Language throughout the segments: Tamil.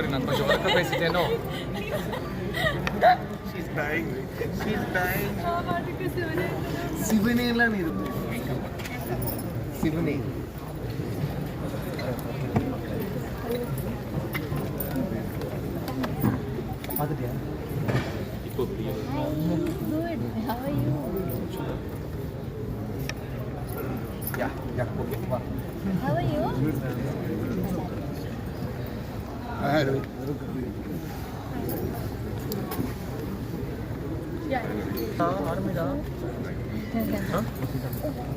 சாரி நான் கொஞ்சம் உறக்க பேசிட்டேனோ சிவனேலாம் இருக்கு சிவனே பார்த்துட்டியா இப்போ Good. How are you? Yeah yeah okay வா How are you? ஆரம்பிடா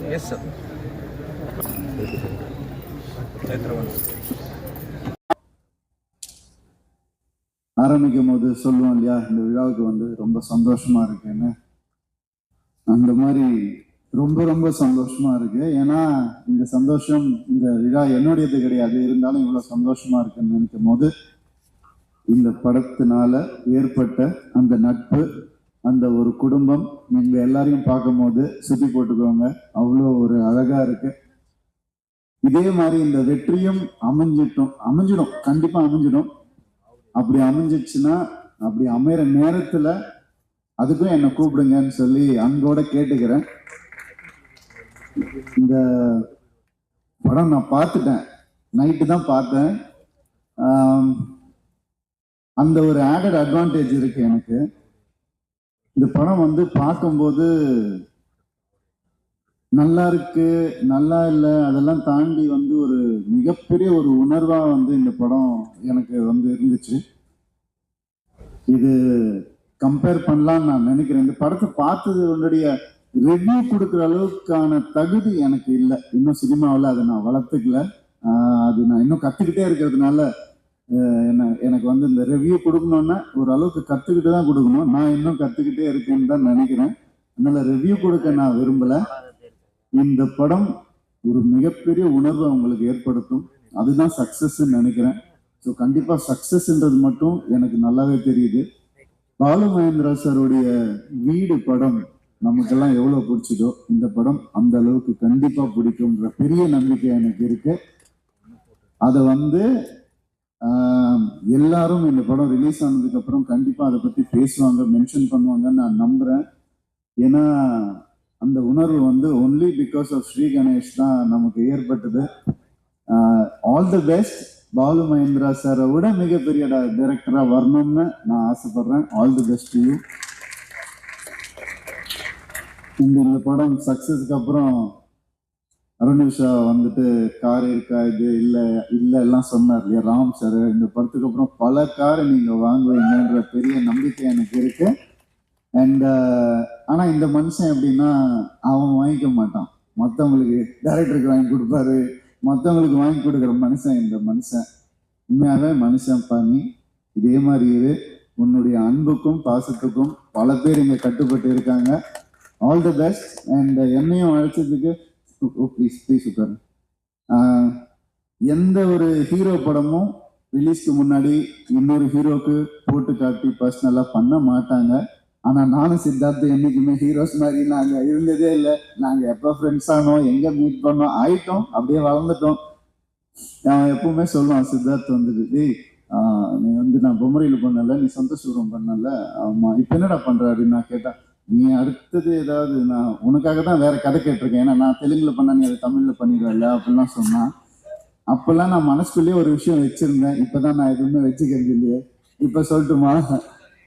எஸ் சார் ஆரம்பிக்கும் போது சொல்லுவோம் இல்லையா இந்த விழாவுக்கு வந்து ரொம்ப சந்தோஷமா இருக்குன்னு. அந்த மாதிரி ரொம்ப ரொம்ப சந்தோஷமா இருக்கு. ஏன்னா இந்த சந்தோஷம் இந்த விழா என்னுடையது கிடையாது. இருந்தாலும் இவ்வளவு சந்தோஷமா இருக்குன்னு நினைக்கும் போது இந்த படத்தினால ஏற்பட்ட அந்த நட்பு அந்த ஒரு குடும்பம் நீங்க எல்லாரையும் பார்க்கும்போது சுத்தி போட்டுக்கோங்க. அவ்வளோ ஒரு அழகா இருக்கு. இதே மாதிரி இந்த வெற்றியும் அமைஞ்சிட்டும் அமைஞ்சிடும். கண்டிப்பா அமைஞ்சிடும். அப்படி அமைஞ்சிச்சுன்னா அப்படி அமையிற நேரத்துல அதுக்கும் என்னை கூப்பிடுங்கன்னு சொல்லி அன்போட கேட்டுக்கிறேன். இந்த படம் நான் பார்த்துட்டேன். நைட்டு தான் பார்த்தேன். அந்த ஒரு ஆடட் அட்வான்டேஜ் இருக்கு எனக்கு. இந்த படம் வந்து பார்க்கும்போது நல்லா இருக்கு நல்லா இல்லை அதெல்லாம் தாண்டி வந்து ஒரு மிகப்பெரிய ஒரு உணர்வாக வந்து இந்த படம் எனக்கு வந்து இருந்துச்சு. இது கம்பேர் பண்ணலாம்னு நான் நினைக்கிறேன். இந்த படத்தை பார்த்தது உன்னுடைய ரிவ்யூ கொடுக்குற அளவுக்கான தகுதி எனக்கு இல்லை. இன்னும் சினிமாவில் அதை நான் வளர்த்துக்கல. அது நான் இன்னும் கற்றுக்கிட்டே இருக்கிறதுனால என்ன எனக்கு வந்து இந்த ரிவ்யூ கொடுக்கணுன்னா ஒரு அளவுக்கு கற்றுக்கிட்டு தான் கொடுக்கணும். நான் இன்னும் கற்றுக்கிட்டே இருக்கேன்னு தான் நினைக்கிறேன். அதனால் ரிவ்யூ கொடுக்க நான் விரும்பலை. இந்த படம் ஒரு மிகப்பெரிய உணர்வை அவங்களுக்கு ஏற்படுத்தும். அதுதான் சக்ஸஸ்ன்னு நினைக்கிறேன். ஸோ கண்டிப்பாக சக்ஸஸ்ன்றது மட்டும் எனக்கு நல்லாவே தெரியுது. பாலு மகேந்திரா சாருடைய வீடு படம் நமக்கெல்லாம் எவ்வளோ பிடிச்சதோ இந்த படம் அந்த அளவுக்கு கண்டிப்பாக பிடிக்கும்ன்ற பெரிய நம்பிக்கை எனக்கு இருக்கு. அதை வந்து எல்லாரும் இந்த படம் ரிலீஸ் ஆனதுக்கு அப்புறம் கண்டிப்பாக அதை பற்றி பேசுவாங்க மென்ஷன் பண்ணுவாங்கன்னு நான் நம்புகிறேன் ஏன்னா அந்த உணர்வு வந்து only because of Sri Ganesh தான் நமக்கு ஏற்பட்டது. All the best Balu Mahendra சாரை விட மிகப்பெரிய டைரக்டராக வரணும்னு நான் ஆசைப்படுறேன். ஆல் தி பெஸ்ட் யூ இந்த இந்த படம் சக்ஸஸ்க்கு அப்புறம் அருணிஷா வந்துட்டு கார் இருக்கா இது இல்லை இல்லை எல்லாம் சொன்னார் இல்லையா? ராம் சார் இந்த படத்துக்கு அப்புறம் பல காரை நீங்கள் வாங்குவீங்கன்ற பெரிய நம்பிக்கை எனக்கு இருக்கு. அண்ட் uh, ஆனால் இந்த மனுஷன் எப்படின்னா அவன் வாங்கிக்க மாட்டான். மற்றவங்களுக்கு டேரக்டருக்கு வாங்கி கொடுப்பாரு. மற்றவங்களுக்கு வாங்கி கொடுக்குற மனுஷன் இந்த மனுஷன். உண்மையாகவே மனுஷன் பண்ணி இதே மாதிரி இரு. உன்னுடைய அன்புக்கும் பாசத்துக்கும் பல பேர் இங்கே கட்டுப்பட்டு இருக்காங்க. ஆல் தி பெஸ்ட் அண்ட் என்னையும் அழைச்சதுக்கு ப்ளீஸ் ப்ளீஸ் உட்காரு எந்த ஒரு ஹீரோ படமும் ரிலீஸ்க்கு முன்னாடி இன்னொரு ஹீரோக்கு போட்டு காட்டி பர்சனலாக பண்ண மாட்டாங்க. ஆனால் நானும் சித்தார்த்து என்றைக்குமே ஹீரோஸ் மாதிரி நாங்கள் இருந்ததே இல்லை. நாங்கள் எப்போ ஃப்ரெண்ட்ஸ் ஆனோம் எங்கே மீட் பண்ணோம் ஆயிட்டோம் அப்படியே வளர்ந்துட்டோம். நான் எப்பவுமே சொல்லுவான் சித்தார்த் வந்துட்டு டேய் நீ வந்து நான் பொம்மரியில் பண்ணல நீ சந்தோஷபுரம் பண்ணல ஆமாம் இப்போ என்னடா பண்ற? அப்படின்னு நான் கேட்டேன் நீ அடுத்தது ஏதாவது நான் உனக்காக தான் வேற கதை கேட்டிருக்கேன். ஏன்னா நான் தெலுங்குல பண்ணா நீ அதை தமிழ்ல பண்ணிடுவல அப்படிலாம் சொன்னான் அப்பெல்லாம் நான் மனசுக்குள்ளேயே ஒரு விஷயம் வச்சிருந்தேன். இப்பதான் நான் எதுவுமே வச்சுக்கிறது இல்லையே. இப்ப சொல்லட்டுமா?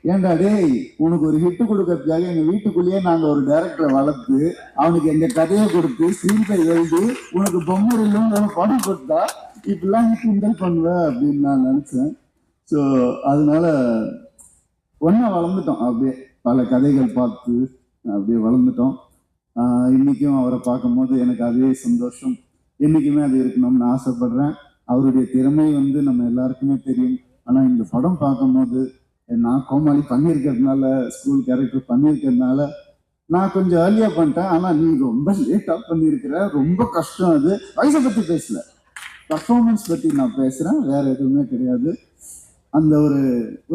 ஏன்டா டேய் உனக்கு ஒரு ஹிட்டு கொடுக்கறதுக்காக எங்க வீட்டுக்குள்ளேயே நாங்க ஒரு டைரக்டரை வளர்த்து அவனுக்கு எங்க கதையை கொடுத்து ஸ்கிரீன் எழுதி உனக்கு பொம்மை இல்லைன்னு படம் கொடுத்தா இப்படிலாம் நீ கிண்டல் பண்ணுவ அப்படின்னு நான் நினைச்சேன். ஸோ அதனால ஒன்னா வளர்ந்துட்டோம் அப்படியே. பல கதைகள் பார்த்து அப்படியே வளர்ந்துட்டோம். இன்றைக்கும் அவரை பார்க்கும்போது எனக்கு அதே சந்தோஷம். என்றைக்குமே அது இருக்கணும்னு ஆசைப்படுறேன். அவருடைய திறமை வந்து நம்ம எல்லாருக்குமே தெரியும். ஆனால் இந்த படம் பார்க்கும்போது நான் கோமாளி பண்ணியிருக்கிறதுனால ஸ்கூல் கேரக்டர் பண்ணியிருக்கிறதுனால நான் கொஞ்சம் ஏர்லியாக பண்ணிட்டேன். ஆனால் நீ ரொம்ப லேட்டாக பண்ணியிருக்கிற. ரொம்ப கஷ்டம் அது. வயசை பற்றி பேசல. பர்ஃபார்மன்ஸ் பற்றி நான் பேசுகிறேன் வேற எதுவுமே கிடையாது. அந்த ஒரு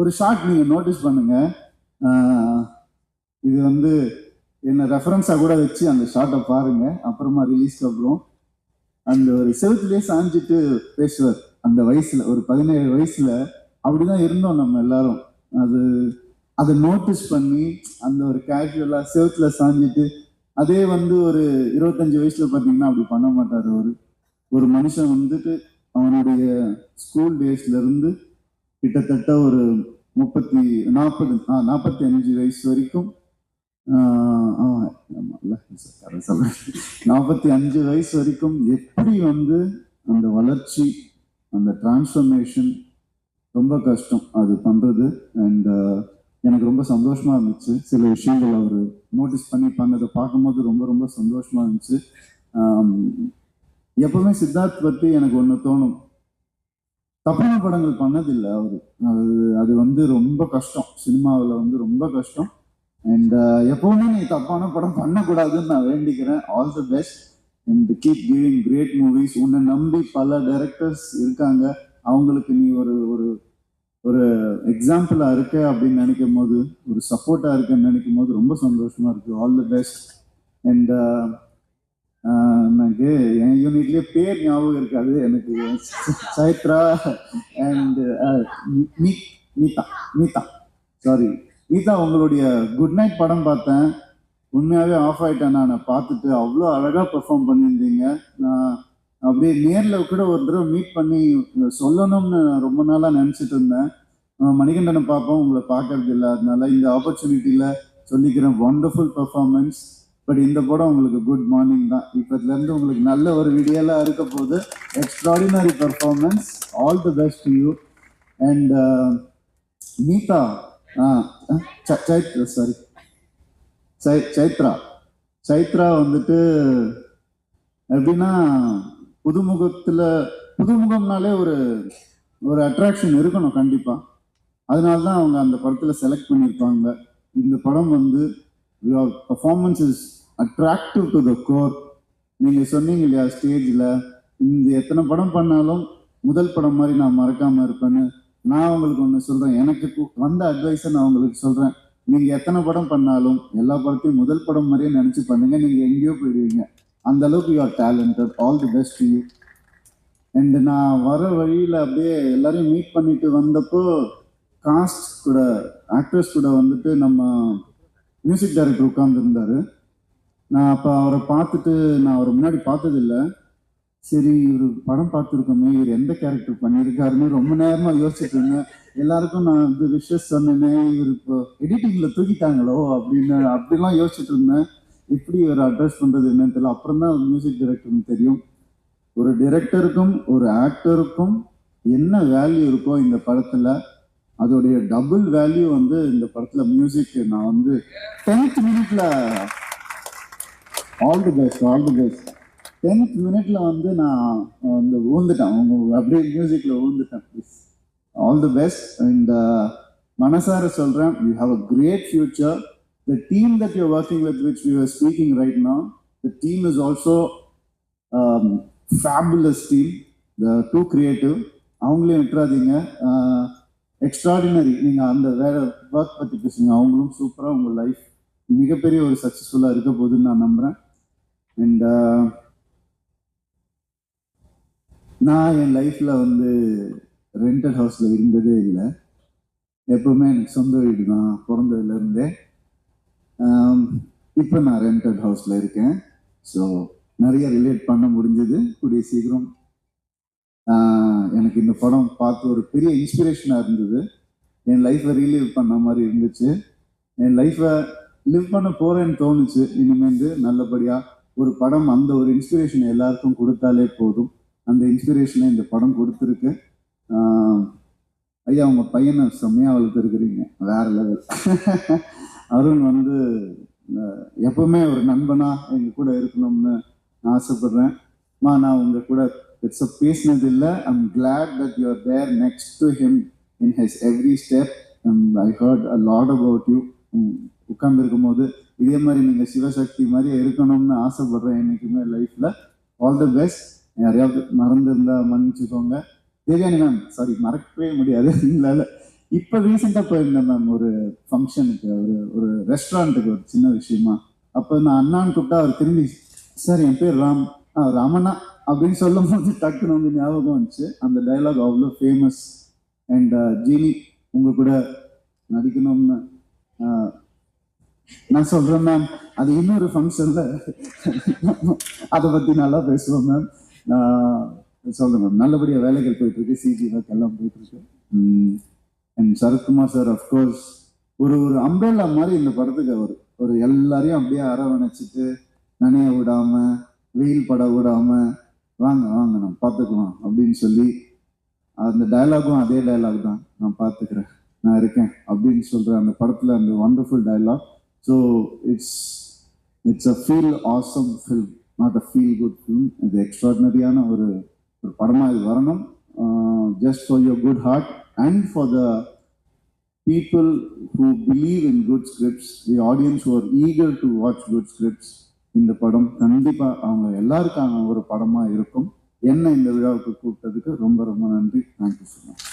ஒரு ஷார்ட் நீங்கள் நோட்டீஸ் பண்ணுங்கள் இது வந்து என்ன ரெஃபரன்ஸாக கூட வச்சு அந்த ஷார்ட்டை பாருங்க. அப்புறமா ரிலீஸ்க்கு அப்புறம் அந்த ஒரு செவத்துலேயே சாஞ்சிட்டு பேசுவார். அந்த வயசுல ஒரு பதினேழு வயசுல அப்படிதான் இருந்தோம் நம்ம எல்லாரும். அது அதை நோட்டீஸ் பண்ணி அந்த ஒரு கேஷுவலா செவத்துல சாஞ்சிட்டு அதே வந்து ஒரு இருபத்தஞ்சு வயசுல பார்த்தீங்கன்னா அப்படி பண்ண மாட்டார் ஒரு ஒரு மனுஷன் வந்துட்டு அவனுடைய ஸ்கூல் டேஸ்ல இருந்து கிட்டத்தட்ட ஒரு முப்பத்தி நாற்பது நாற்பத்தி அஞ்சு வயசு வரைக்கும் நாற்பத்தி அஞ்சு வயசு வரைக்கும் எப்படி வந்து அந்த வளர்ச்சி அந்த டிரான்ஸ்ஃபர்மேஷன் ரொம்ப கஷ்டம் அது பண்றது. அண்ட் எனக்கு ரொம்ப சந்தோஷமா இருந்துச்சு. சில விஷயங்கள் அவர் நோட்டீஸ் பண்ணி பண்ணதை பார்க்கும்போது ரொம்ப ரொம்ப சந்தோஷமா இருந்துச்சு. எப்பவுமே சித்தார்த் பத்தி எனக்கு ஒன்று தோணும். தப்பான படங்கள் பண்ணதில்லை அவரு. அது அது வந்து ரொம்ப கஷ்டம். சினிமாவில் வந்து ரொம்ப கஷ்டம். அண்ட் uh, எப்பவுமே நீ தப்பான படம் பண்ணக்கூடாதுன்னு நான் வேண்டிக்கிறேன். All the best and keep giving great movies உன்னை நம்பி பல டைரக்டர்ஸ் இருக்காங்க. அவங்களுக்கு நீ ஒரு ஒரு ஒரு எக்ஸாம்பிளாக இருக்க அப்படின்னு நினைக்கும் போது ஒரு சப்போர்ட்டாக இருக்கன்னு நினைக்கும் போது ரொம்ப சந்தோஷமா இருக்கு. ஆல் தி பெஸ்ட் அண்ட் எனக்கு என் யூனிட்லயே பேர் ஞாபகம் இருக்காது. எனக்கு சைத்ரா அண்ட் நீதா நீதா சாரி நீதா உங்களுடைய குட் நைட் படம் பார்த்தேன். உண்மையாவே ஆஃப் ஆயிட்டேன் நான். பார்த்துட்டு அவ்வளோ அழகா பெர்ஃபார்ம் பண்ணியிருந்தீங்க. நான் அப்படியே நேரில் கூட ஒரு தடவை மீட் பண்ணி சொல்லணும்னு ரொம்ப நாளாக நினச்சிட்டு இருந்தேன். மணிகண்டனை பார்ப்போம். உங்களை பார்க்கறது இல்லை. அதனால இந்த ஆப்பர்ச்சுனிட்டியில் சொல்லிக்கிறேன். ஒண்டர்ஃபுல் பெர்ஃபார்மன்ஸ் பட் இந்த படம் உங்களுக்கு குட் மார்னிங் தான். இப்போதுலேருந்து உங்களுக்கு நல்ல ஒரு வீடியோலாம் இருக்க போகுது extraordinary performance all the best you and Neetha ah Chaitra sorry சை சைத்ரா. சைத்ரா வந்துட்டு எப்படின்னா புதுமுகத்தில் புதுமுகம்னாலே ஒரு ஒரு அட்ராக்ஷன் இருக்கணும் கண்டிப்பாக அதனால தான் அவங்க அந்த படத்தில் செலக்ட் பண்ணியிருப்பாங்க. இந்த படம் வந்து your performance is attractive to the core நீங்கள் சொன்னீங்க இல்லையா ஸ்டேஜில் இந்த எத்தனை படம் பண்ணாலும் முதல் படம் மாதிரி நான் மறக்காமல் இருப்பேன்னு. நான் உங்களுக்கு ஒன்று சொல்கிறேன் எனக்கு வந்த அட்வைஸை நான் உங்களுக்கு சொல்கிறேன் நீங்கள் எத்தனை படம் பண்ணாலும் எல்லா படத்தையும் முதல் படம் மாதிரியே நினச்சி பண்ணுங்க. நீங்கள் எங்கேயோ போயிடுவீங்க. அந்த அளவுக்கு you are talented all the best you and நான் வர வழியில் அப்படியே எல்லாரையும் மீட் பண்ணிட்டு வந்தப்போ காஸ்ட் கூட ஆக்டர்ஸ் கூட வந்துட்டு நம்ம மியூசிக் டைரக்டர் உட்கார்ந்துருந்தாரு. நான் அப்போ அவரை பார்த்துட்டு நான் அவரை முன்னாடி பார்த்ததில்ல. சரி இவர் படம் பார்த்துருக்கோமே இவர் எந்த கேரக்டர் பண்ணியிருக்காருன்னு ரொம்ப நேரமாக யோசிச்சுட்டு இருந்தேன். எல்லாருக்கும் நான் வந்து விஷஸ் சொன்னேனே இவர் இப்போ எடிட்டிங்கில் தூக்கிட்டாங்களோ அப்படின்னு அப்படிலாம் யோசிச்சுட்டு இருந்தேன். எப்படி இவர் அட்ரஸ் பண்ணுறது என்னன்னு தெரியல. அப்புறம் தான் மியூசிக் டைரக்டர்னு தெரியும். ஒரு டிரெக்டருக்கும் ஒரு ஆக்டருக்கும் என்ன வேல்யூ இருக்கோ இந்த படத்தில் அதோடைய டபுள் வேல்யூ வந்து இந்த படத்தில் மியூசிக் நான் வந்து டென்த் மினிட்ல all the best all the best tenth மினிட்ல வந்து நான் வந்து ஊந்துட்டேன் அவங்க அப்படியே மியூசிக்ல ஊந்துட்டேன் ஆல் தி பெஸ்ட் அண்ட் மனசார சொல்றேன் you have a great future the team that you working with which you are speaking right நான் the team is also fabulous team the two creative அவங்களையும் விட்டுறாதீங்க. Uh, எக்ஸ்ட்ராடினரி நீங்கள் அந்த வேற ஒர்க் பற்றி பேசுங்க. அவங்களும் சூப்பராக உங்கள் லைஃப் மிகப்பெரிய ஒரு சக்ஸஸ்ஃபுல்லாக இருக்க போகுதுன்னு நான் நம்புகிறேன் அண்ட் uh, நான் என் லைஃப்பில் வந்து ரெண்டட் ஹவுஸில் இருந்ததே இல்லை. எப்பவுமே எனக்கு சொந்த வீடு தான் பிறந்ததுலேருந்தே um, இப்போ நான் ரெண்டட் ஹவுஸில் இருக்கேன். ஸோ நிறைய ரிலேட் பண்ண முடிஞ்சது. கூடிய சீக்கிரம் எனக்கு இந்த படம் பார்த்து ஒரு பெரிய இன்ஸ்பிரேஷனாக இருந்தது. என் லைஃப்பை ரீலீவ் பண்ண மாதிரி இருந்துச்சு. என் லைஃப்பை லிவ் பண்ண போகிறேன்னு தோணுச்சு. இனிமேந்து நல்லபடியாக ஒரு படம் அந்த ஒரு இன்ஸ்பிரேஷன் எல்லாருக்கும் கொடுத்தாலே போதும். அந்த இன்ஸ்பிரேஷனை இந்த படம் கொடுத்துருக்கு. ஐயா உங்கள் பையனை செம்மையாக வளர்த்துருக்குறீங்க. வேற லெவல் அருண் வந்து எப்பவுமே ஒரு நண்பனாக எங்கள் கூட இருக்கணும்னு நான் ஆசைப்படுறேன். மா நான் உங்கள் கூட இட்ஸ் பேசினது இல்லை I'm glad that you are there next to him in his every step I heard a lot about you உட்கார்ந்துருக்கும் போது இதே மாதிரி நீங்கள் சிவசக்தி மாதிரி இருக்கணும்னு ஆசைப்படுறேன் என்றைக்குமே லைஃப்பில் ஆல் த பெஸ்ட் யாரையாவது மறந்துருந்தா மன்னிச்சுக்கோங்க. தேவியானி மேம் சாரி மறக்கவே முடியாது. எங்களால் இப்போ ரீசெண்டாக போயிருந்தேன் மேம் ஒரு ஃபங்க்ஷனுக்கு ஒரு ஒரு ரெஸ்டாரண்ட்டுக்கு ஒரு சின்ன விஷயமா. அப்போ நான் அண்ணான்னு கூப்பிட்டா அவர் திரும்பி சார் என் பேர் ராம். ஆ ராமண்ணா. அப்படின்னு சொல்லும் போது டக்குன்னு வந்து ஞாபகம் வந்துச்சு. அந்த டயலாக் அவ்வளோ ஃபேமஸ் அண்ட் ஜீனி உங்க கூட நடிக்கணும்னு நான் சொல்றேன் மேம் அது இன்னொரு ஃபங்க்ஷன்ல அதை பத்தி நல்லா பேசுவோம் மேம் சொல்றேன் மேம் நல்லபடியாக வேலைகள் போயிட்டு இருக்கு சிஜி ஒர்க் எல்லாம் போயிட்டு இருக்கு அண்ட் சரத்குமார் சார் அஃப்கோர்ஸ் ஒரு ஒரு அம்பேலா மாதிரி இந்த படத்துக்கு அவர். ஒரு எல்லாரையும் அப்படியே அரவணைச்சிட்டு நனைய விடாம வெயில் பட விடாம வாங்க வாங்க நான் பார்த்துக்கலாம் அப்படின்னு சொல்லி அந்த டைலாகும் அதே டயலாக் தான். நான் பார்த்துக்கிறேன். நான் இருக்கேன் அப்படின்னு சொல்கிற அந்த படத்தில் அந்த wonderful dialogue so it's it's a feel awesome film not a feel good film இது எக்ஸ்ட்ராடினரியான ஒரு ஒரு படமாக இது வரணும். Just for your good heart and for the people who believe in good scripts, the audience who are eager to watch good scripts இந்த படம் கண்டிப்பா அவங்க எல்லாருக்கான ஒரு படமா இருக்கும். என்ன இந்த விழாவுக்கு கூப்பிட்டதுக்கு ரொம்ப ரொம்ப நன்றி. Thank you so much